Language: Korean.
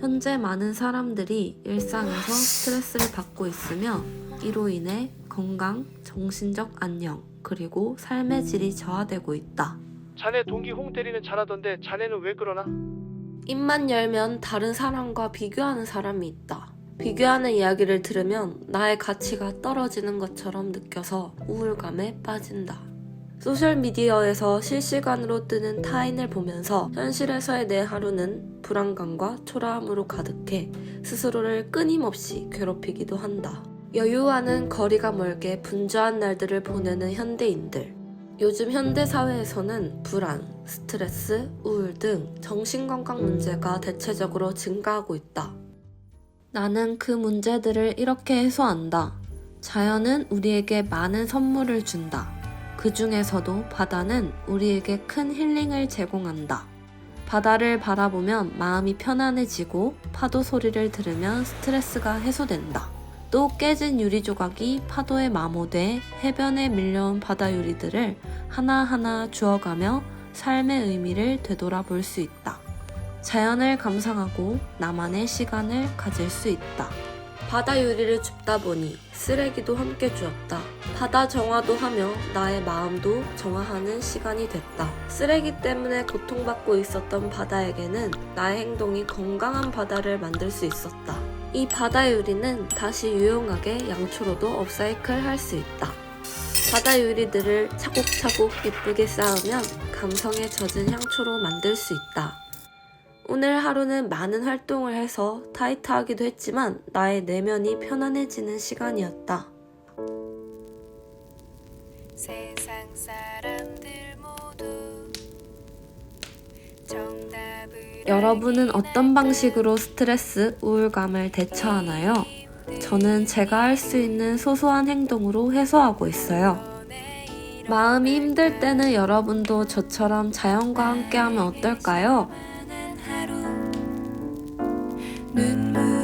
현재 많은 사람들이 일상에서 스트레스를 받고 있으며 이로 인해 건강, 정신적 안녕, 그리고 삶의 질이 저하되고 있다. 자네 동기 홍 대리는 잘하던데 자네는 왜 그러나? 입만 열면 다른 사람과 비교하는 사람이 있다. 비교하는 이야기를 들으면 나의 가치가 떨어지는 것처럼 느껴서 우울감에 빠진다. 소셜미디어에서 실시간으로 뜨는 타인을 보면서 현실에서의 내 하루는 불안감과 초라함으로 가득해 스스로를 끊임없이 괴롭히기도 한다. 여유와는 거리가 멀게 분주한 날들을 보내는 현대인들. 요즘 현대 사회에서는 불안, 스트레스, 우울 등 정신건강 문제가 대체적으로 증가하고 있다. 나는 그 문제들을 이렇게 해소한다. 자연은 우리에게 많은 선물을 준다. 그 중에서도 바다는 우리에게 큰 힐링을 제공한다. 바다를 바라보면 마음이 편안해지고 파도 소리를 들으면 스트레스가 해소된다. 또 깨진 유리 조각이 파도에 마모돼 해변에 밀려온 바다 유리들을 하나하나 주워가며 삶의 의미를 되돌아볼 수 있다. 자연을 감상하고 나만의 시간을 가질 수 있다. 바다 유리를 줍다 보니 쓰레기도 함께 주었다. 바다 정화도 하며 나의 마음도 정화하는 시간이 됐다. 쓰레기 때문에 고통받고 있었던 바다에게는 나의 행동이 건강한 바다를 만들 수 있었다. 이 바다 유리는 다시 유용하게 양초로도 업사이클 할 수 있다. 바다 유리들을 차곡차곡 예쁘게 쌓으면 감성에 젖은 향초로 만들 수 있다. 오늘 하루는 많은 활동을 해서 타이트하기도 했지만 나의 내면이 편안해지는 시간이었다. 세상 사람들 모두 정답을 여러분은 어떤 방식으로 스트레스, 우울감을 대처하나요? 저는 제가 할 수 있는 소소한 행동으로 해소하고 있어요. 마음이 힘들 때는 여러분도 저처럼 자연과 함께하면 어떨까요? 눈물